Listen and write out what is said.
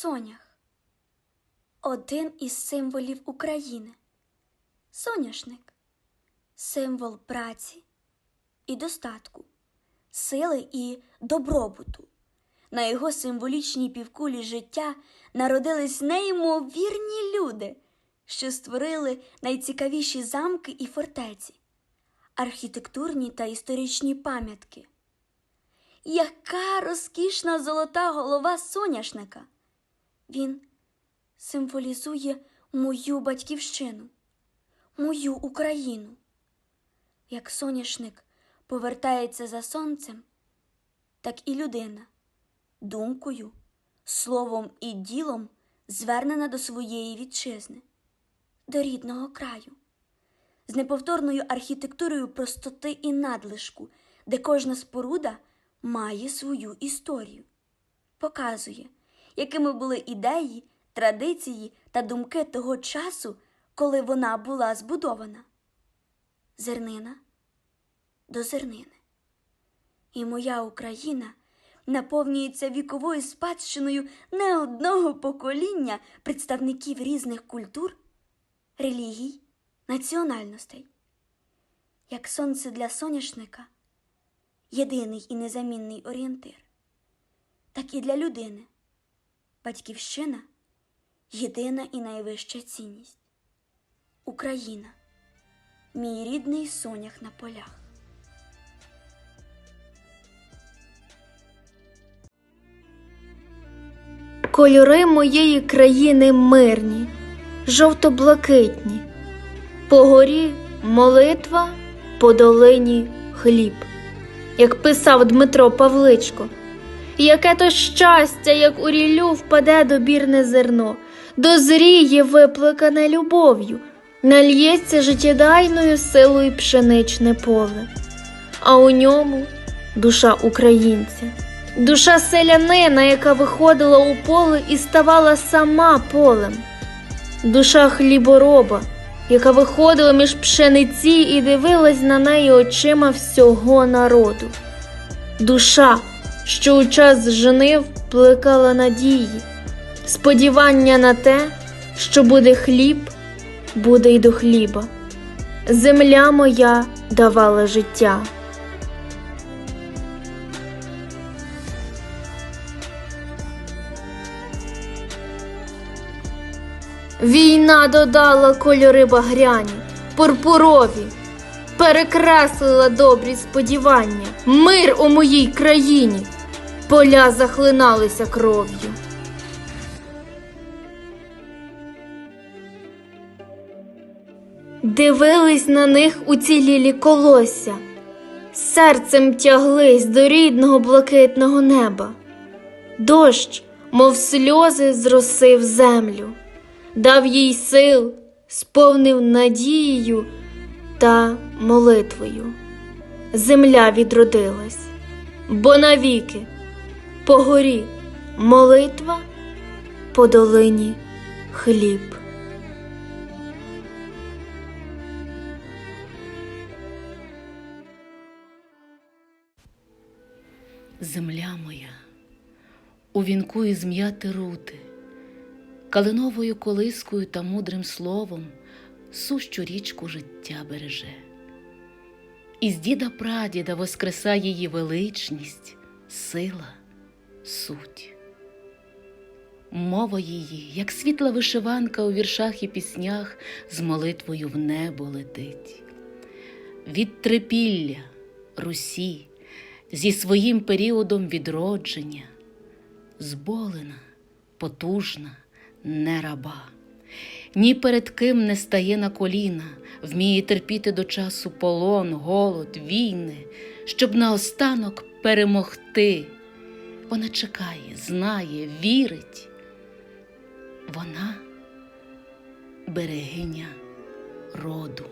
Сонях один із символів України. Соняшник символ праці і достатку, сили і добробуту. На його символічній півкулі життя народились неймовірні люди, що створили найцікавіші замки і фортеці, архітектурні та історичні пам'ятки. Яка розкішна золота голова соняшника! Він символізує мою батьківщину, мою Україну. Як соняшник повертається за сонцем, так і людина думкою, словом і ділом звернена до своєї вітчизни, до рідного краю, з неповторною архітектурою простоти і надлишку, де кожна споруда має свою історію, показує, якими були ідеї, традиції та думки того часу, коли вона була збудована. Зернина до зернини. І моя Україна наповнюється віковою спадщиною не одного покоління представників різних культур, релігій, національностей. Як сонце для соняшника єдиний і незамінний орієнтир, так і для людини батьківщина єдина і найвища цінність. Україна, мій рідний сонях на полях. Кольори моєї країни мирні, жовто-блакитні, по горі молитва, по долині хліб, як писав Дмитро Павличко. Яке то щастя, як у ріллю впаде добірне зерно, дозріє виплекане любов'ю, нальється життєдайною силою пшеничне поле, а у ньому душа українця. Душа селянина, яка виходила у поле і ставала сама полем, душа хлібороба, яка виходила між пшениці і дивилась на неї очима всього народу, душа, що у час жнив плекала надії, сподівання на те, що буде хліб, буде й до хліба. Земля моя давала життя. Війна додала кольори багряні, пурпурові, перекреслила добрі сподівання, мир у моїй країні, поля захлиналися кров'ю. Дивились на них уцілілі колосся, серцем тяглись до рідного блакитного неба. Дощ, мов сльози, зросив землю дав їй сил, сповнив надією та молитвою. Земля відродилась, бо навіки по горі молитва, по долині хліб. Земля моя, у вінку із м'яти рути, калиновою колискою та мудрим словом сущу річку життя береже. Із діда прадіда воскреса її величність, сила, суть. Мова її, як світла вишиванка у віршах і піснях, з молитвою в небо летить. Від трипілля Русі зі своїм періодом відродження, зболена, потужна, не раба, ні перед ким не стає на коліна, вміє терпіти до часу полон, голод, війни, щоб наостанок перемогти. Вона чекає, знає, вірить. Вона берегиня роду.